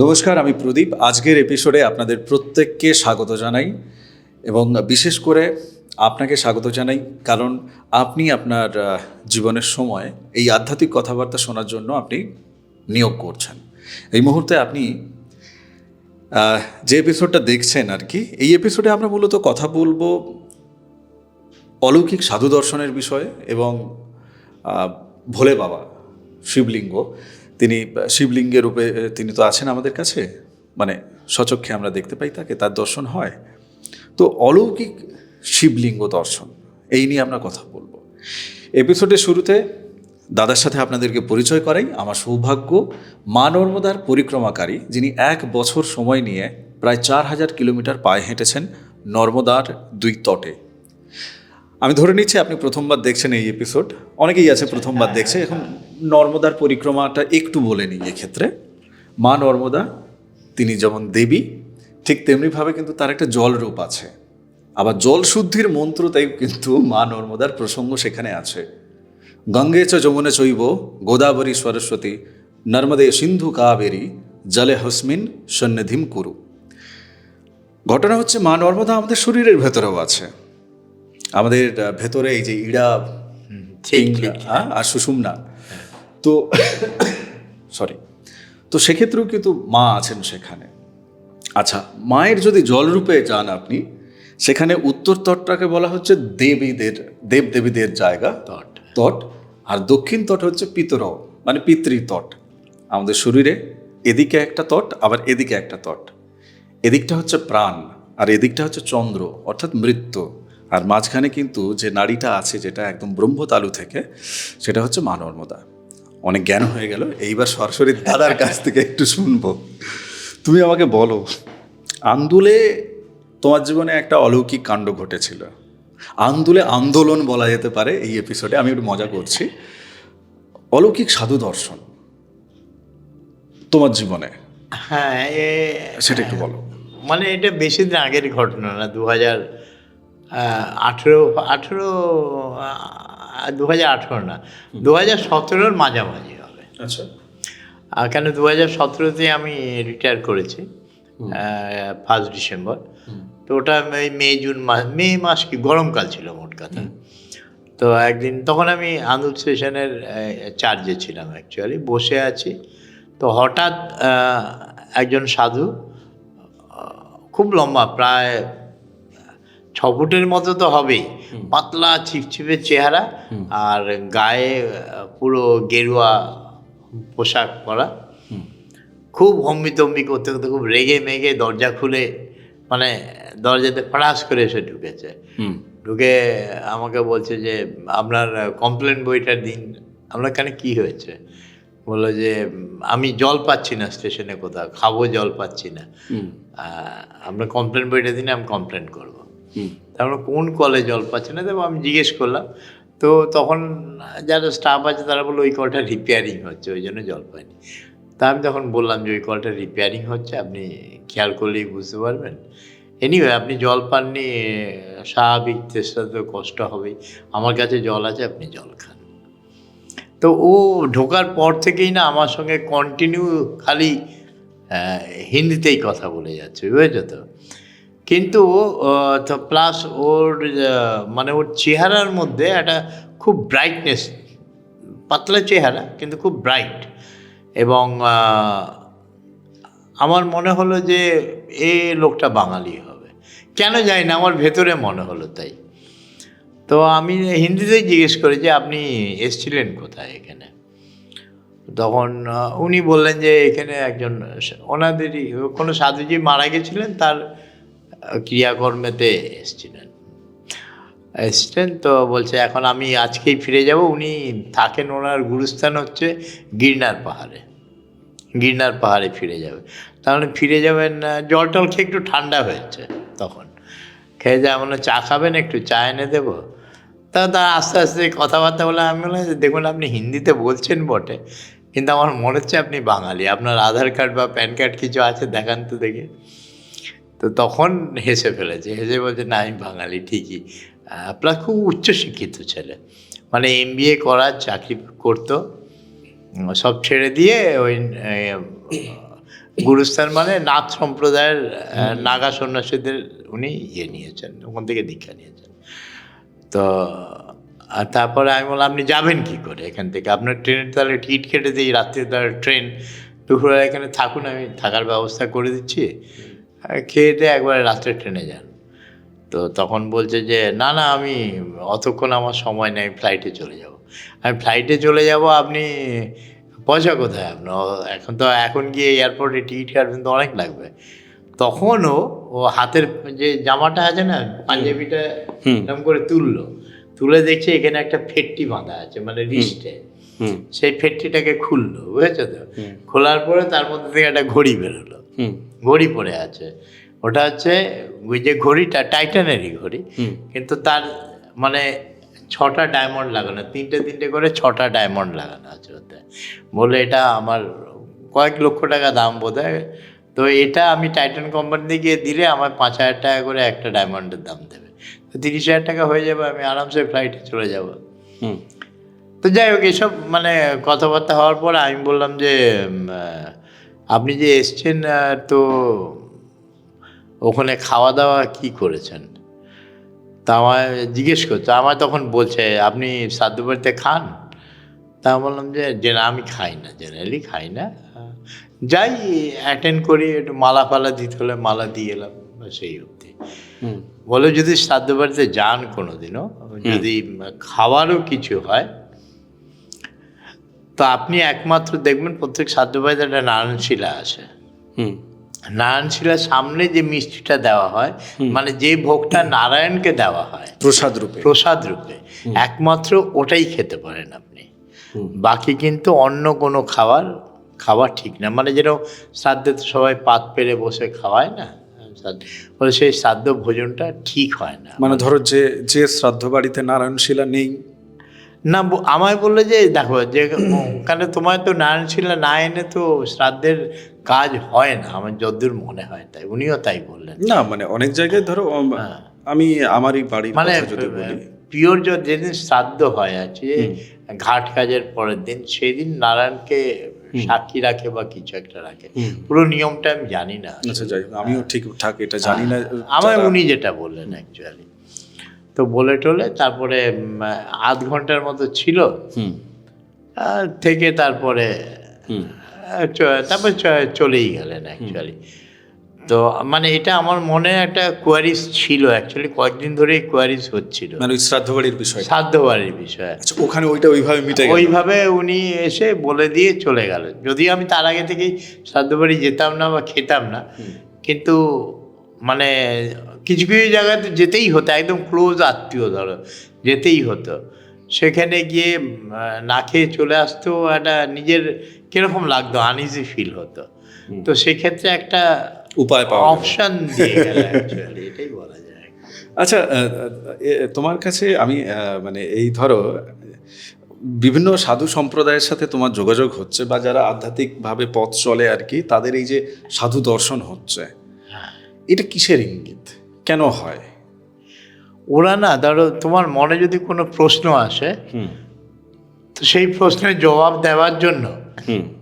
নমস্কার, আমি প্রদীপ। আজকের এপিসোডে আপনাদের প্রত্যেককে স্বাগত জানাই এবং বিশেষ করে আপনাকে স্বাগত জানাই কারণ আপনি আপনার জীবনের সময় এই আধ্যাত্মিক কথাবার্তা শোনার জন্য আপনি নিয়োগ করছেন। এই মুহূর্তে আপনি যে এপিসোডটা দেখছেন আর কি, এই এপিসোডে আমরা মূলত কথা বলব অলৌকিক সাধু দর্শনের বিষয়ে এবং ভোলে বাবা, শিবলিঙ্গ। তিনি শিবলিঙ্গের রূপে তিনি তো আছেন আমাদের কাছে। মানে সচক্ষে আমরা দেখতে পাই তাকে, তার দর্শন হয়। তো অলৌকিক শিবলিঙ্গ দর্শন, এই নিয়ে আমরা কথা বলব। এপিসোডের শুরুতে দাদার সাথে আপনাদেরকে পরিচয় করাই। আমার সৌভাগ্য, মা নর্মদার পরিক্রমাকারী, যিনি এক বছর সময় নিয়ে প্রায় চার হাজার কিলোমিটার পায়ে হেঁটেছেন নর্মদার দুই তটে। আমি ধরে নিচ্ছি আপনি প্রথমবার দেখছেন এই এপিসোড অনেকেই আছে প্রথমবার দেখছে। এখন নর্মদার পরিক্রমাটা একটু বলে নিই এক্ষেত্রে। মা নর্মদা, তিনি যেমন দেবী, ঠিক তেমনিভাবে কিন্তু তার একটা জল রূপ আছে। আবার জল শুদ্ধির মন্ত্র তাই কিন্তু মা নর্মদার প্রসঙ্গ সেখানে আছে। গঙ্গে চ যমুনে চৈব, গোদাবরী সরস্বতী, নর্মদে সিন্ধু কাবেরী, জলে হসমিন সন্নিধিম কুরু। ঘটনা হচ্ছে মা নর্মদা আমাদের শরীরের ভেতরেও আছে। আমাদের ভেতরে এই যে ইড়া পিংলা, হ্যাঁ, আর সুষুম্না। তো সরি তো সেক্ষেত্রেও কিন্তু মা আছেন সেখানে। আচ্ছা মায়ের যদি জলরূপে যান আপনি সেখানে উত্তর তটটাকে বলা হচ্ছে দেবীদের দেব দেবীদের জায়গা। তট। তট। আর দক্ষিণ তট হচ্ছে পিতর মানে পিতৃ তট। আমাদের শরীরে এদিকে একটা তট আবার এদিকে একটা তট। এদিকটা হচ্ছে প্রাণ আর এদিকটা হচ্ছে চন্দ্র অর্থাৎ মৃত্যু। আর মাঝখানে কিন্তু যে নারীটা আছে যেটা একদম ব্রহ্মতালু থেকে সেটা হচ্ছে মা নর্মদা। অনেক জ্ঞান হয়ে গেল এইবার সরাসরি দাদার কাছ থেকে একটু শুনব। তুমি আমাকে বলো আন্দুলে তোমার জীবনে একটা অলৌকিক কাণ্ড ঘটেছিল। আন্দুলে আন্দোলন বলা যেতে পারে এই এপিসোডে আমি একটু মজা করছি। অলৌকিক সাধু দর্শন তোমার জীবনে? হ্যাঁ সেটা একটু বলো। মানে এটা বেশি দিন আগের ঘটনা না দু হাজার আঠেরো আঠেরো দু হাজার আঠেরো না দু হাজার সতেরোর মাঝামাঝি হবে। আচ্ছা। আর কেন দু হাজার সতেরোতে আমি রিটায়ার করেছি ফার্স্ট ডিসেম্বর তো ওটা মে জুন মাস মে মাস কি গরমকাল ছিল মোট কথা। তো একদিন তখন আমি আন্দুল স্টেশনের চার্জে ছিলাম অ্যাকচুয়ালি বসে আছি। তো হঠাৎ একজন সাধু খুব লম্বা প্রায় ছ ফুটের মতো তো হবেই। পাতলা ছিপছিপে চেহারা আর গায়ে পুরো গেরুয়া পোশাক পরা। খুব হম্বিতম্বি করতে করতে খুব রেগে মেগে দরজা খুলে মানে দরজাতে ফড়াস করে এসে ঢুকেছে। ঢুকে আমাকে বলছে যে আপনার কমপ্লেন বইটা দিন। আপনার কেন কি হয়েছে? বলল যে আমি জল পাচ্ছি না স্টেশনে কোথাও খাব জল পাচ্ছি না। আপনার কমপ্লেন বইটা দিন আমি কমপ্লেন করব। তারপরে কোন কলে জল পাচ্ছে না তবে আমি জিজ্ঞেস করলাম। তো তখন যারা স্টাফ আছে, তারা বলল ওই কলটা রিপেয়ারিং হচ্ছে, ওই জন্য জল পায়নি। তা আমি তখন বললাম যে, ওই কলটা রিপেয়ারিং হচ্ছে, আপনি খেয়াল করলেই বুঝতে পারবেন। এনিওয়ে আপনি জল পাননি, স্বাভাবিক চেষ্টা তো কষ্ট হবেই। আমার কাছে জল আছে, আপনি জল খান। তো ও ঢোকার পর থেকেই না আমার সঙ্গে কন্টিনিউ খালি হিন্দিতেই কথা বলে যাচ্ছে, বুঝেছ তো? কিন্তু প্লাস ওর মানে ওর চেহারার মধ্যে একটা খুব ব্রাইটনেস পাতলা চেহারা, কিন্তু খুব ব্রাইট এবং আমার মনে হলো যে এ লোকটা বাঙালি হবে। কেন জানি না, আমার ভেতরে মনে হলো তাই। তো আমি হিন্দিতেই জিজ্ঞেস করি যে, আপনি এসছিলেন কোথায় এখানে? তখন উনি বললেন যে, এখানে একজন, ওনাদেরই, কোনো সাধুজি মারা গেছিলেন, তার ক্রিয়াকর্মেতে এসছিলেন। এসছেন তো বলছে এখন আমি আজকেই ফিরে যাব। উনি থাকেন ওনার গুরুস্থান হচ্ছে গিরনার পাহাড়ে। গিরনার পাহাড়ে ফিরে যাবে। তাহলে ফিরে যাবেন জল টল খেয়ে একটু ঠান্ডা হয়েছে তখন। খেয়ে যা মনে চা খাবেন একটু চা এনে দেবো। তা তা আস্তে আস্তে কথাবার্তা বলে আমি বললাম যে, দেখুন আপনি হিন্দিতে বলছেন বটে কিন্তু আমার মনে হচ্ছে আপনি বাঙালি। আপনার আধার কার্ড বা প্যান কার্ড কিছু আছে দেখান তো দেখে। তো তখন হেসে ফেলেছে। হেসে বলছে না আমি বাঙালি ঠিকই। আপনার খুব উচ্চশিক্ষিত ছেলে। মানে এম বি এ করার চাকরি করতো। সব ছেড়ে দিয়ে ওই গুরুস্থান মানে নাথ সম্প্রদায়ের নাগা সন্ন্যাসীদের উনি ইয়ে নিয়েছেন ওখান থেকে দীক্ষা নিয়েছেন। তো আর তারপরে আমি বললাম আপনি যাবেন কি করে এখান থেকে? আপনার ট্রেনের তাহলে টিকিট কেটে দিই রাত্রে তাহলে ট্রেন। দুপুরে এখানে থাকুন আমি থাকার ব্যবস্থা করে দিচ্ছি। খেয়ে দিয়ে একবারে রাত্রে ট্রেনে যান। তো তখন বলছে যে না না আমি অতক্ষণ আমার সময় নেই ফ্লাইটে চলে যাব। আমি ফ্লাইটে চলে যাব আপনি পয়সা কোথায় আপনার? এখন তো এখন গিয়ে এয়ারপোর্টে টিকিট কাটবেন তো অনেক লাগবে। তখনও ও হাতের যে জামাটা আছে না পাঞ্জাবিটা। এরকম করে তুললো। তুলে দেখছে এখানে একটা ফেটটি বাঁধা আছে মানে রিস্টে হুম। সেই ফেটটিটাকে খুললো বুঝেছ তো? খোলার পরে তার মধ্যে থেকে একটা ঘড়ি বেরোলো। হুম। ঘড়ি পড়ে আছে। ওটা হচ্ছে ওই যে ঘড়িটা টাইটানেরই ঘড়ি। কিন্তু তার মানে ছটা ডায়মন্ড লাগানো তিনটে তিনটে করে ছটা ডায়মন্ড লাগানো আছে ওতে। বলে এটা আমার কয়েক লক্ষ টাকা দাম বোধ হয়। তো এটা আমি টাইটান কোম্পানিতে গিয়ে দিলে আমার পাঁচ হাজার টাকা করে একটা ডায়মন্ডের দাম দেবে। তো তিরিশ হাজার টাকা হয়ে যাবে আমি আরামসে ফ্লাইটে চলে যাব। হুম। তো যাই হোক এসব মানে কথাবার্তা হওয়ার পর আমি বললাম যে আপনি যে এসছেন তো ওখানে খাওয়া দাওয়া কি করেছেন? তা আমায় জিজ্ঞেস করছে আমার তখন বলছে আপনি সাধ্য বাড়িতে খান? তা আমি বললাম যে যে আমি খাই না জেনারেলি খাই না। যাই অ্যাটেন্ড করি একটু মালা ফালা দিতে হলে মালা দিয়ে এলাম সেই অবধি। বলে যদি শ্রাদ্ধ বাড়িতে যান কোনো দিনও যদি খাওয়ারও কিছু হয় তো আপনি একমাত্র দেখবেন প্রত্যেক বাড়িতে একটা নারায়ণশিলা আছে। হুম। নারায়ণশিলার সামনে যে মিষ্টিটা দেওয়া হয় মানে যে ভোগটা নারায়ণকে দেওয়া হয় প্রসাদ রূপে। প্রসাদ রূপে। একমাত্র ওটাই খেতে পারেন আপনি। বাকি কিন্তু অন্য কোনো খাবার খাওয়া ঠিক না। মানে যেরকম শ্রাদ্ধে তো সবাই পাত পেরে বসে খাওয়ায় না সেই শ্রাদ্ধ ভোজনটা ঠিক হয় না। মানে ধরো যে যে শ্রাদ্ধ বাড়িতে নারায়ণ শিলা নেই না আমায় বলল যে দেখো যে ওখানে তোমার তো নারায়ণশিলা না এনে তো শ্রাদ্ধের কাজ হয় না আমার যদ্দূর মনে হয় তাই উনিও তাই বললেন। না মানে অনেক জায়গায় ধরো হ্যাঁ। আমি আমারই বাড়ির মানে পিওর যেদিন শ্রাদ্ধ হয় আছে ঘাট কাজের পরের দিন সেই দিন নারায়ণকে সাক্ষী রাখে বা কিছু একটা রাখে। পুরো নিয়মটা আমি জানি না। আচ্ছা যাই আমিও ঠিক ঠাক এটা জানি না আমার উনি যেটা বললেন অ্যাকচুয়ালি তো বলে টলে তারপরে আধ ঘণ্টার মতো ছিল। হুম। থেকে তারপরে তারপর চলেই গেলেন অ্যাকচুয়ালি তো মানে এটা আমার মনে একটা কোয়ারিজ ছিল অ্যাকচুয়ালি কয়েকদিন ধরেই কোয়ারিজ হচ্ছিল। মানে ওই শ্রাদ্ধ বাড়ির বিষয় সাধ্য বাড়ির বিষয়ে। আচ্ছা ওখানে ওইটা ওইভাবে মিটে ওইভাবে উনি এসে বলে দিয়ে চলে গেল। যদিও আমি তার আগে থেকেই শ্রাদ্ধ বাড়ি যেতাম না বা খেতাম না কিন্তু মানে কিছু কিছু জায়গায় তো যেতেই হতো একদম ক্লোজ আত্মীয় ধরো যেতেই হতো। সেখানে গিয়ে না খেয়ে চলে আসতো একটা নিজের কীরকম লাগতো আনইজি ফিল হতো। তো সেক্ষেত্রে একটা উপায় পাওয়া। অপশন দিয়ে গেল এটাই বলা যায়। আচ্ছা তোমার কাছে আমি মানে এই ধরো বিভিন্ন সাধু সম্প্রদায়ের সাথে তোমার যোগাযোগ হচ্ছে বা যারা আধ্যাত্মিকভাবে পথ চলে আর কি তাদের এই যে সাধু দর্শন হচ্ছে এটা কিসের ইঙ্গিত? কেন হয়? ওরা না ধরো তোমার মনে যদি কোনো প্রশ্ন আসে হুম। তো সেই প্রশ্নের জবাব দেওয়ার জন্য। হুম।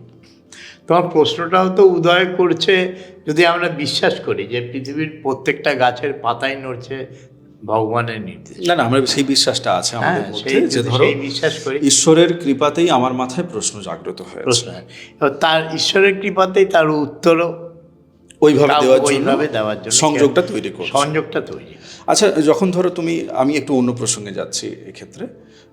তোমার প্রশ্নটাও তো উদয় করছে যদি আমরা বিশ্বাস করি যে পৃথিবীর প্রত্যেকটা গাছের পাতাই নড়ছে ভগবানের নির্দেশ। না না আমার সেই বিশ্বাসটা আছে হ্যাঁ আমাদের মধ্যে সেই যে ধরো বিশ্বাস করি। ঈশ্বরের কৃপাতেই আমার মাথায় প্রশ্ন জাগ্রত হয়। প্রশ্ন তার ঈশ্বরের কৃপাতেই তার উত্তরও ওইভাবে দেওয়ার জন্য দেওয়ার জন্য সংযোগটা তৈরি করছে। সংযোগটা তৈরি। আচ্ছা যখন ধরো তুমি আমি একটু অন্য প্রসঙ্গে যাচ্ছি এক্ষেত্রে।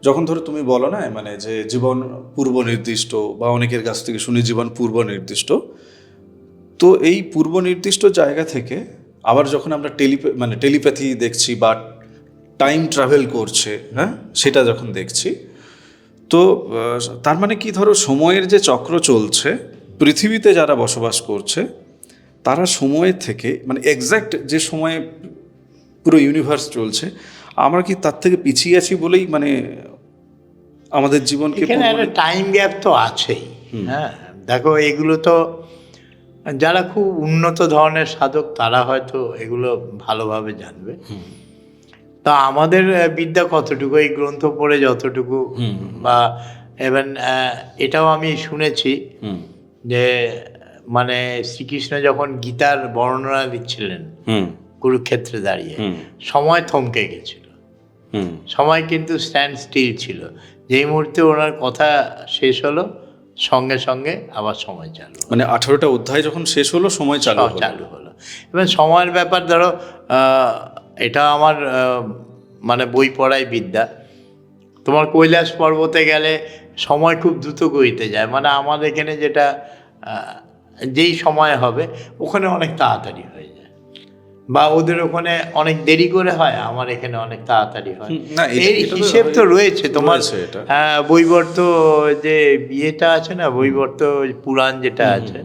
যখন ধরো তুমি বলো না মানে যে জীবন পূর্ব নির্দিষ্ট বা অনেকের কাছ থেকে শুনি জীবন পূর্ব নির্দিষ্ট তো এই পূর্ব নির্দিষ্ট জায়গা থেকে আবার যখন আমরা টেলিপে মানে টেলিপ্যাথি দেখছি বা টাইম ট্রাভেল করছে হ্যাঁ সেটা যখন দেখছি তো তার মানে কি ধরো সময়ের যে চক্র চলছে পৃথিবীতে যারা বসবাস করছে তারা সময়ের থেকে মানে এক্স্যাক্ট যে সময়ে পুরো ইউনিভার্স চলছে আমরা কি তার থেকে পিছিয়ে আছি বলেই মানে আমাদের জীবনকে টাইম গ্যাপ তো আছেই। হ্যাঁ দেখো এগুলো তো যারা খুব উন্নত ধরনের সাধক তারা হয়তো এগুলো ভালোভাবে জানবে। তা আমাদের বিদ্যা কতটুকু? এই গ্রন্থ পড়ে যতটুকু? বা এভেন এটাও আমি শুনেছি যে মানে শ্রীকৃষ্ণ যখন গীতার বর্ণনা দিচ্ছিলেন হুম। কুরুক্ষেত্রে দাঁড়িয়ে সময় থমকে গেছিল। হুম। সময় কিন্তু স্ট্যান্ড স্টিল ছিল। যেই মুহূর্তে ওনার কথা শেষ হলো সঙ্গে সঙ্গে আবার সময় চালু মানে আঠারোটা অধ্যায় যখন শেষ হলো সময় চালু চালু হলো। এবার সময়ের ব্যাপার ধরো এটা আমার মানে বই পড়াই বিদ্যা। তোমার কৈলাস পর্বতে গেলে সময় খুব দ্রুত গতিতে যায়। মানে আমার এখানে যেটা যেই সময় হবে ওখানে অনেক তাড়াতাড়ি হয়ে যায়। বা ওদের ওখানে অনেক দেরি করে হয় আমার এখানে অনেক তাড়াতাড়ি হয়। এর হিসেব তো রয়েছে তোমার হ্যাঁ বৈবর্ত যে বিয়েটা আছে না বৈবর্ত পুরাণ যেটা আছে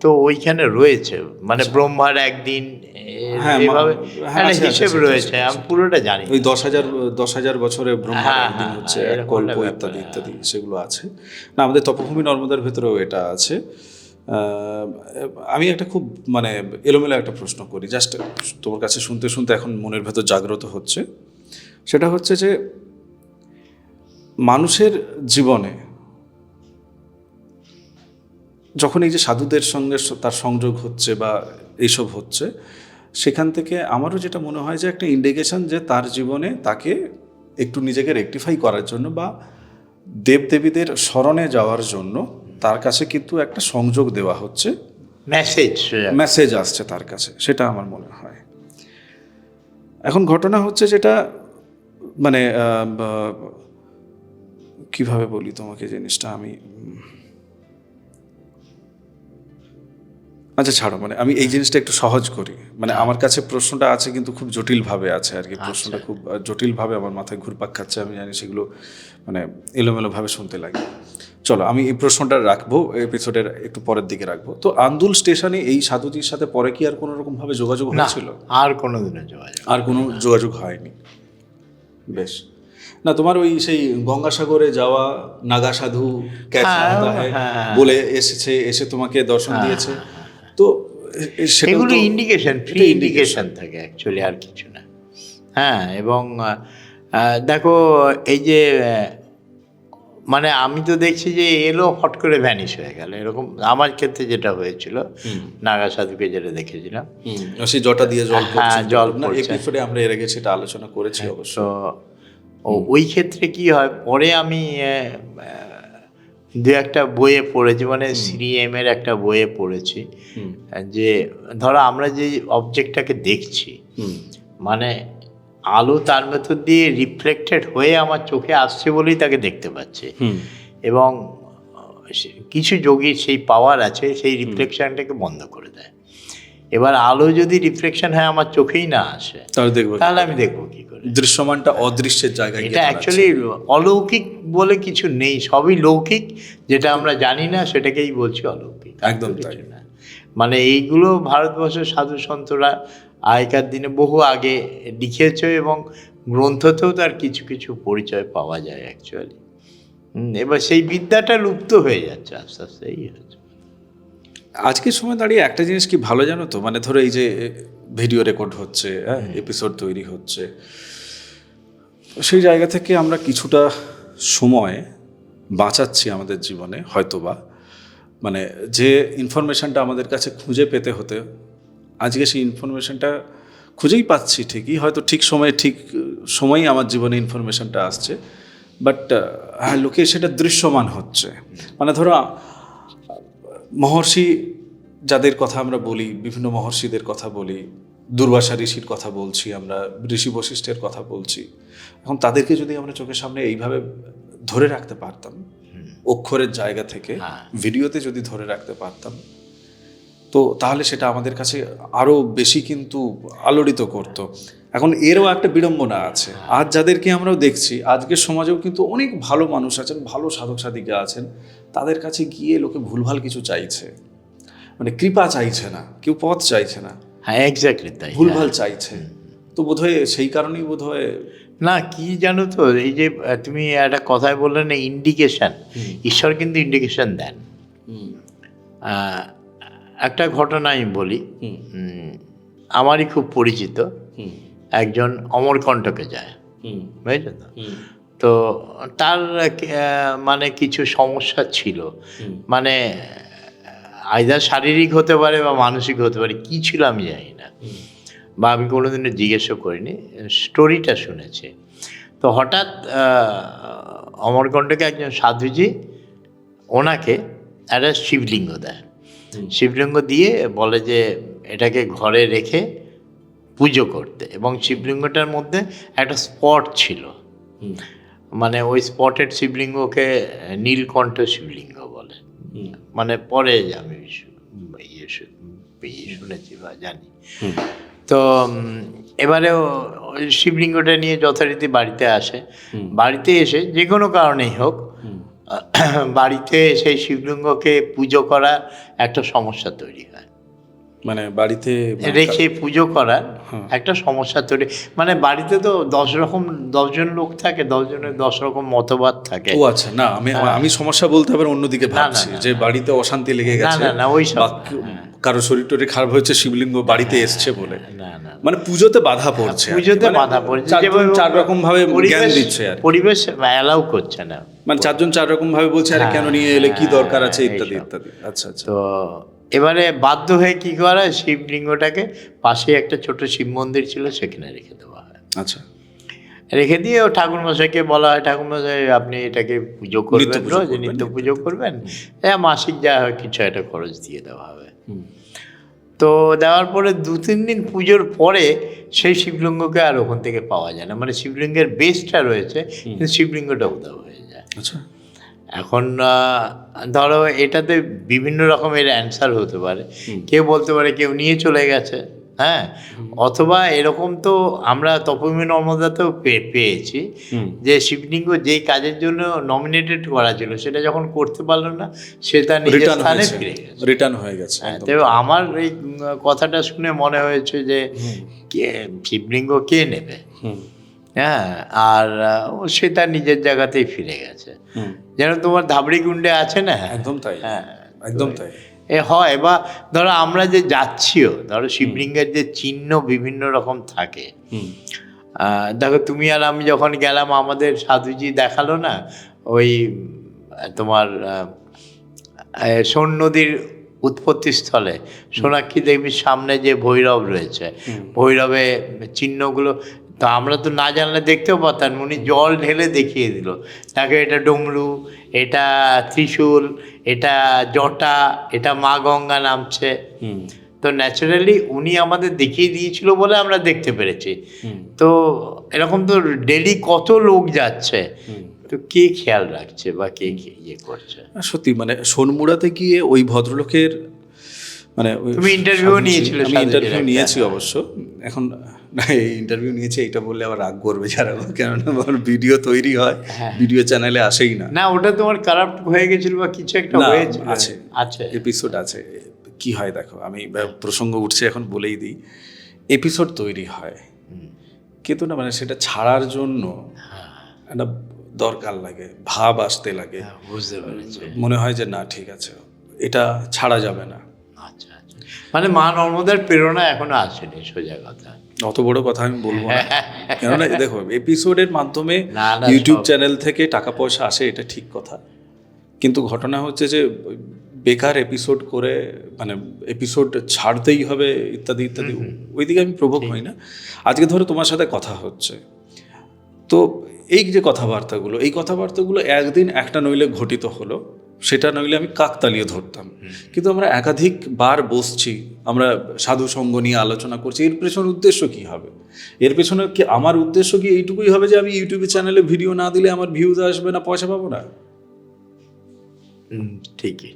তো ওইখানে রয়েছে। মানে ব্রহ্মার একদিন হ্যাঁ, হ্যাঁ, একটা হিসেব রয়েছে আমি পুরোটা জানি ওই দশ হাজার দশ হাজার বছরে ব্রহ্মার হ্যাঁ, একদিন হচ্ছে ইত্যাদি ইত্যাদি সেগুলো আছে। না আমাদের তপভূমি নর্মদার ভেতরেও এটা আছে। আমি একটা খুব মানে এলোমেলো একটা প্রশ্ন করি। জাস্ট তোমার কাছে শুনতে শুনতে এখন মনের ভেতর জাগ্রত হচ্ছে। সেটা হচ্ছে যে মানুষের জীবনে যখন এই যে সাধুদের সঙ্গে তার সংযোগ হচ্ছে বা এইসব হচ্ছে, সেখান থেকে আমারও যেটা মনে হয় যে একটা ইন্ডিকেশন যে তার জীবনে তাকে একটু নিজেকে রেকটিফাই করার জন্য বা দেবদেবীদের স্মরণে যাওয়ার জন্য তার কাছে কিন্তু একটা সংযোগ দেওয়া হচ্ছে। মেসেজ মেসেজ আসছে তার কাছে সেটা আমার মনে হয়। এখন ঘটনা হচ্ছে যেটা মানে কীভাবে বলি তোমাকে জিনিসটা আমি আচ্ছা ছাড়ো মানে আমি এই জিনিসটা একটু সহজ করি। মানে আমার কাছে প্রশ্নটা আছে কিন্তু খুব জটিলভাবে আছে আর কি প্রশ্নটা খুব জটিলভাবে আমার মাথায় ঘুরপাক খাচ্ছে আমি জানি সেগুলো মানে এলোমেলোভাবে শুনতে লাগে। চলো আমি এই প্রশ্নটা রাখব এপিসোডের একটু পরের দিকে রাখব। তো আন্দুল স্টেশনে এই সাধুজির সাথে পরে কি আর কোনো রকম ভাবে যোগাযোগ হয়েছিল? আর কোনোদিনও যোগাযোগ আর কোনো যোগাযোগ হয়নি। বেশ। না তোমার ওই সেই গঙ্গাসাগরে যাওয়া নাগা সাধু হ্যাঁ, হ্যায় হ্যাঁ। বলে এসেছে এসে তোমাকে দর্শন দিয়েছে। তো তো- ইন্ডিকেশন ফ্রি ইন্ডিকেশন থাকে অ্যাকচুয়ালি আর কিছু না। হ্যাঁ এবং দেখো এই যে মানে আমি তো দেখছি যে এলো হট করে ভ্যানিশ হয়ে গেল। এরকম আমার ক্ষেত্রে যেটা হয়েছিল নাগা সাধুকে যেটা দেখেছিলাম। সেই জটা দিয়ে জল হ্যাঁ, জল। এপিসোডে আমরা এর আগে সেটা আলোচনা করেছি অবশ্য। ও- ওই ক্ষেত্রে কি হয় পরে আমি দু একটা বইয়ে পড়েছি মানে সিরিএম এর একটা বইয়ে পড়েছি যে ধরো আমরা যে অবজেক্টটাকে দেখছি মানে আলো তার ভেতর দিয়ে রিফ্লেক্টেড হয়ে আমার চোখে আসছে বলেই তাকে দেখতে পাচ্ছি। এবং কিছু যোগীর সেই পাওয়ার আছে সেই রিফ্লেকশনটাকে বন্ধ করে দেয়। এবার আলো যদি রিফ্লেকশন হয় আমার চোখেই না আসে তাহলে দেখব তাহলে আমি দেখব কি করে? দৃশ্যমানটা অদৃশ্যের জায়গায় এটা অ্যাকচুয়ালি অলৌকিক বলে কিছু নেই সবই লৌকিক। যেটা আমরা জানি না সেটাকেই বলছি অলৌকিক। একদম না। মানে এইগুলো ভারতবর্ষের সাধু সন্তরা আগেকার দিনে বহু আগে লিখেছে এবং গ্রন্থতেও তার কিছু কিছু পরিচয় পাওয়া যায় অ্যাকচুয়ালি এবার সেই বিদ্যাটা লুপ্ত হয়ে যাচ্ছে আস্তে আস্তে এই হচ্ছে। আজকের সময় দাঁড়িয়ে একটা জিনিস কি ভালো জানো তো? মানে ধরো এই যে ভিডিও রেকর্ড হচ্ছে হ্যাঁ এপিসোড তৈরি হচ্ছে। সেই জায়গা থেকে আমরা কিছুটা সময় বাঁচাচ্ছি আমাদের জীবনে হয়তোবা। মানে যে ইনফরমেশনটা আমাদের কাছে খুঁজে পেতে হতে আজকে সেই ইনফরমেশনটা খুঁজেই পাচ্ছি ঠিকই হয়তো ঠিক সময়ে ঠিক সময়ই আমার জীবনে ইনফরমেশনটা আসছে। বাট হ্যাঁ লোকে সেটা দৃশ্যমান হচ্ছে। মানে ধরো মহর্ষি যাদের কথা আমরা বলি বিভিন্ন মহর্ষিদের কথা বলি দুর্বাসা ঋষির কথা বলছি আমরা ঋষি বশিষ্ঠের কথা বলছি। এখন তাদেরকে যদি আমরা চোখের সামনে এইভাবে ধরে রাখতে পারতাম অক্ষরের জায়গা থেকে হ্যাঁ। ভিডিওতে যদি ধরে রাখতে পারতাম তো তাহলে সেটা আমাদের কাছে আরও বেশি কিন্তু আলোড়িত করতো। এখন এরও একটা বিড়ম্বনা আছে। আজ যাদেরকে আমরাও দেখছি আজকের সমাজেও কিন্তু অনেক ভালো মানুষ আছেন ভালো সাধক সাধিকা আছেন তাদের কাছে গিয়ে লোকে ভুলভাল কিছু চাইছে। মানে কৃপা চাইছে না কেউ পথ চাইছে না। হ্যাঁ এক্স্যাক্টলি তাই। ভুলভাল চাইছে। তো বোধহয় সেই কারণেই বোধহয় না কি জানো তো এই যে তুমি একটা কথায় বললে না ইন্ডিকেশন ঈশ্বর কিন্তু ইন্ডিকেশন দেন। একটা ঘটনা আমি বলি। আমারই খুব পরিচিত। একজন অমরকণ্টকে যায়। বুঝেছ তো? তো তার মানে কিছু সমস্যা ছিল। মানে আইদার শারীরিক হতে পারে বা মানসিক হতে পারে কী ছিল আমি জানি না। বা আমি কোনোদিনও জিজ্ঞেসও করিনি। স্টোরিটা শুনেছি। তো হঠাৎ আহ, অমরকণ্টকে একজন সাধুজি ওনাকে একটা শিবলিঙ্গ দেয়। শিবলিঙ্গ দিয়ে বলে যে এটাকে ঘরে রেখে পুজো করতে। এবং শিবলিঙ্গটার মধ্যে একটা স্পট ছিল। মানে ওই স্পটের শিবলিঙ্গকে নীলকণ্ঠ শিবলিঙ্গ বলে। মানে পরে আমি ইয়ে ইয়ে শুনেছি বা জানি। তো এবারে ওই শিবলিঙ্গটা নিয়ে যথারীতি বাড়িতে আসে। বাড়িতে এসে যে কোনো কারণেই হোক বাড়িতে সেই শিবলিঙ্গকে পুজো করা একটা সমস্যা তৈরি হয়। মানে বাড়িতে রেখে পুজো করার একটা সমস্যা তৈরি। মানে বাড়িতে তো দশ রকম দশজন লোক থাকে দশজনের দশ রকম মতবাদ থাকে। ও আচ্ছা না আমি আমি সমস্যা বলতে আবার অন্যদিকে ভাবছি যে বাড়িতে অশান্তি লেগে গেছে না, না, কারও শরীর টরীর খারাপ হয়েছে শিবলিঙ্গ বাড়িতে এসছে বলে। না না মানে পুজোতে বাধা পড়ছে পুজোতে মানে বাধা পড়ছে। চার রকম ভাবে জ্ঞান পরিবেশ দিচ্ছে আর পরিবেশ অ্যালাউ করছে না। মানে চারজন চার রকম ভাবে বলছে আরে কেন নিয়ে এলে কি দরকার আছে? হ্যাঁ, ইত্যাদি ইত্যাদি। আচ্ছা আচ্ছা। তো এবারে বাধ্য হয়ে কি করা হয়, শিবলিঙ্গটাকে পাশে একটা ছোট শিব মন্দির ছিল সেখানে রেখে দেওয়া হয়। আচ্ছা। রেখে দিয়ে ও ঠাকুরমশাইকে বলা হয় ঠাকুরমশাই আপনি এটাকে পুজো করবেন রোজ নিত্য পুজো করবেন। হ্যাঁ মাসিক যা হয় কিছু একটা খরচ দিয়ে দেওয়া হবে। হুম। তো দেওয়ার পরে দু তিন দিন পুজোর পরে সেই শিবলিঙ্গকে আর ওখান থেকে পাওয়া যায় না। মানে শিবলিঙ্গের বেসটা রয়েছে কিন্তু শিবলিঙ্গটা উদাও হয়ে যায়। আচ্ছা। এখন ধরো এটাতে বিভিন্ন রকমের অ্যান্সার হতে পারে। কেউ বলতে পারে কেউ নিয়ে চলে গেছে হ্যাঁ? অথবা এরকম তো আমরা তপমি নর্মদাতেও পেয়েছি। যে শিবলিঙ্গ যেই কাজের জন্য নমিনেটেড করা ছিল সেটা যখন করতে পারল না সে তার নিজের স্থানে ফিরে গেছে। রিটার্ন হয়ে গেছে হ্যাঁ। তবে আমার এই কথাটা শুনে মনে হয়েছে যে কে শিবলিঙ্গ কে নেবে? হ্যাঁ আর ও সে তার নিজের জায়গাতেই ফিরে গেছে। যেন তোমার ধাবড়ি গুন্ডে আছে না? একদম তাই হ্যাঁ। একদম তাই। এ হয় বা ধরো আমরা যে যাচ্ছিও ধরো শিবলিঙ্গের যে চিহ্ন বিভিন্ন রকম থাকে। দেখো তুমি আর আমি যখন গেলাম আমাদের সাধুজি দেখাল না? ওই তোমার সোন নদীর উৎপত্তি স্থলে সোনাক্ষী দেবীর সামনে যে ভৈরব রয়েছে ভৈরবে চিহ্নগুলো তা আমরা তো না জানলে দেখতেও পারতাম উনি জল ঢেলে দেখিয়ে দিল। তাকে এটা ডমরু এটা ত্রিশূল এটা জটা এটা মা গঙ্গা নামছে। তো ন্যাচারালি উনি আমাদের দেখিয়ে দিয়েছিল বলে আমরা দেখতে পেরেছি। তো এরকম তো ডেলি কত লোক যাচ্ছে। তো কে খেয়াল রাখছে বা কে কে ইয়ে করছে? সত্যি মানে সোনমুড়াতে গিয়ে ওই ভদ্রলোকের মানে তুমি সাধুজি- নিয়েছিলে আমি ইন্টারভিউ নিয়েছি হ্যাঁ। অবশ্য। এখন ইন্টারভিউ নিয়েছি এটা বললে আবার রাগ করবে যারা কেননা আমার ভিডিও তৈরি হয় হ্যাঁ। ভিডিও চ্যানেলে আসেই না। না ওটা তোমার কারাপ্ট হয়ে গেছিল বা কিছু একটা না, হয়েছিল। আছে। আছে এপিসোড আছে। কি হয় দেখো আমি প্রসঙ্গ উঠছে এখন বলেই দিই। এপিসোড তৈরি হয়। কিন্তু না মানে সেটা ছাড়ার জন্য একটা দরকার লাগে ভাব আসতে লাগে। হ্যাঁ, বুঝতে পেরেছি। মনে হয় যে না ঠিক আছে। এটা ছাড়া যাবে না। আচ্ছা আচ্ছা মানে মা নর্মদার প্রেরণা এখনও আসেনি সোজা কথা। অত বড় কথা আমি বলব না। কেননা দেখো এপিসোডের মাধ্যমে ইউটিউব চ্যানেল থেকে টাকা পয়সা আসে এটা ঠিক কথা। কিন্তু ঘটনা হচ্ছে যে বেকার এপিসোড করে মানে এপিসোড ছাড়তেই হবে ইত্যাদি ইত্যাদি। ওইদিকে আমি প্রভোগ হই না। আজকে ধরো তোমার সাথে কথা হচ্ছে। তো এই যে কথাবার্তাগুলো এই কথাবার্তাগুলো একদিন একটা নইলে ঘটিত হলো। সেটা নইলে আমি কাকতালিয়ে ধরতাম। কিন্তু আমরা একাধিক বার বসছি আমরা সাধু সঙ্গ নিয়ে আলোচনা করছি এর পেছনে উদ্দেশ্য কি হবে? এর পেছনে কি আমার উদ্দেশ্য কি এইটুকুই হবে যে আমি ইউটিউবে চ্যানেলে ভিডিও না দিলে আমার ভিউজ আসবে না পয়সা পাবো না? ঠিকই।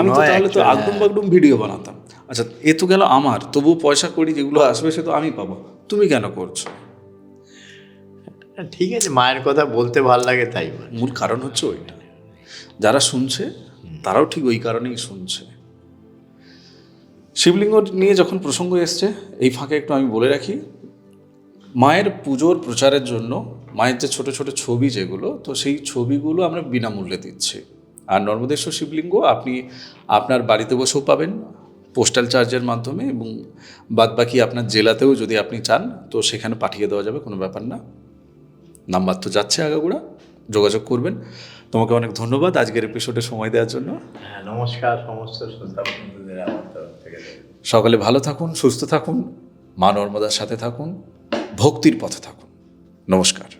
আমি তো তাহলে তো আগডুম বাগডুম ভিডিও বানাতাম। আচ্ছা এ তো গেল আমার তবু পয়সা করি যেগুলো আসবে সে তো আমি পাবো। তুমি কেন করছ? ঠিক আছে মায়ের কথা বলতে ভালো লাগে তাই মূল কারণ হচ্ছে ওইটা। যারা শুনছে, তারাও ঠিক ওই কারণেই শুনছে। শিবলিঙ্গ নিয়ে যখন প্রসঙ্গ এসছে, এই ফাঁকে একটু আমি বলে রাখি, মায়ের পুজোর প্রচারের জন্য, মায়ের যে ছোট ছোট ছবি যেগুলো, তো সেই ছবিগুলো আমরা বিনামূল্যে দিচ্ছি। আর নর্মদেশ্বর শিবলিঙ্গ, আপনি আপনার বাড়িতে বসেও পাবেন পোস্টাল চার্জের মাধ্যমে এবং বাদবাকি আপনার জেলাতেও যদি আপনি চান, তো সেখানে পাঠিয়ে দেওয়া যাবে, কোনো ব্যাপার না। নাম্বার তো যাচ্ছে আগাগোড়া, যোগাযোগ করবেন। তোমাকে অনেক ধন্যবাদ আজকের এপিসোডে সময় দেওয়ার জন্য। হ্যাঁ নমস্কার সমস্ত সকালে ভালো থাকুন সুস্থ থাকুন মা নর্মদার সাথে থাকুন ভক্তির পথে থাকুন। নমস্কার।